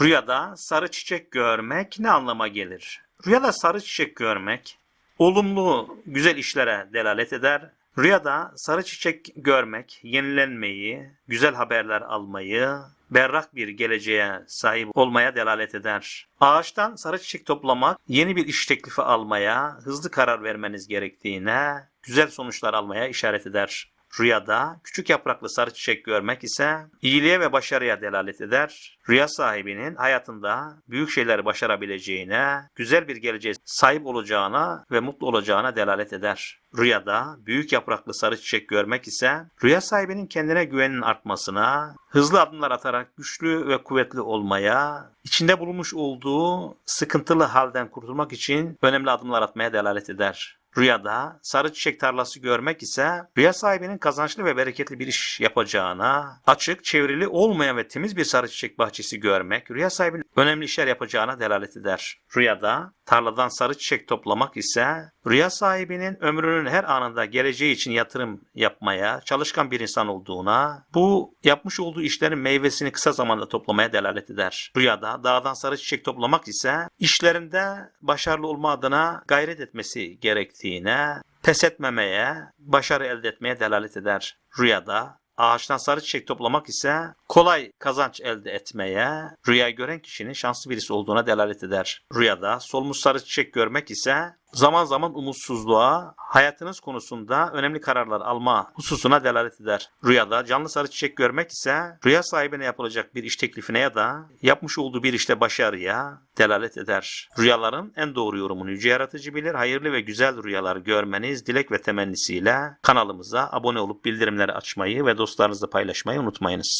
Rüyada sarı çiçek görmek ne anlama gelir? Rüyada sarı çiçek görmek olumlu, güzel işlere delalet eder. Rüyada sarı çiçek görmek, yenilenmeyi, güzel haberler almayı, berrak bir geleceğe sahip olmaya delalet eder. Ağaçtan sarı çiçek toplamak, yeni bir iş teklifi almaya, hızlı karar vermeniz gerektiğine, güzel sonuçlar almaya işaret eder. Rüyada küçük yapraklı sarı çiçek görmek ise iyiliğe ve başarıya delalet eder. Rüya sahibinin hayatında büyük şeyler başarabileceğine, güzel bir geleceğe sahip olacağına ve mutlu olacağına delalet eder. Rüyada büyük yapraklı sarı çiçek görmek ise rüya sahibinin kendine güveninin artmasına, hızlı adımlar atarak güçlü ve kuvvetli olmaya, içinde bulunmuş olduğu sıkıntılı halden kurtulmak için önemli adımlar atmaya delalet eder. Rüyada sarı çiçek tarlası görmek ise rüya sahibinin kazançlı ve bereketli bir iş yapacağına, açık, çevrili olmayan ve temiz bir sarı çiçek bahçesi görmek rüya sahibinin önemli işler yapacağına delalet eder. Rüyada tarladan sarı çiçek toplamak ise rüya sahibinin ömrünün her anında geleceği için yatırım yapmaya, çalışkan bir insan olduğuna, bu yapmış olduğu işlerin meyvesini kısa zamanda toplamaya delalet eder. Rüyada dağdan sarı çiçek toplamak ise işlerinde başarılı olma adına gayret etmesi gerektiğine, pes etmemeye, başarı elde etmeye delalet eder. Rüyada ağaçtan sarı çiçek toplamak ise kolay kazanç elde etmeye, rüya gören kişinin şanslı birisi olduğuna delalet eder. Rüyada solmuş sarı çiçek görmek ise zaman zaman umutsuzluğa, hayatınız konusunda önemli kararlar alma hususuna delalet eder. Rüyada canlı sarı çiçek görmek ise rüya sahibine yapılacak bir iş teklifine ya da yapmış olduğu bir işte başarıya delalet eder. Rüyaların en doğru yorumunu yüce yaratıcı bilir. Hayırlı ve güzel rüyalar görmeniz dilek ve temennisiyle kanalımıza abone olup bildirimleri açmayı ve dostlarınızla paylaşmayı unutmayınız.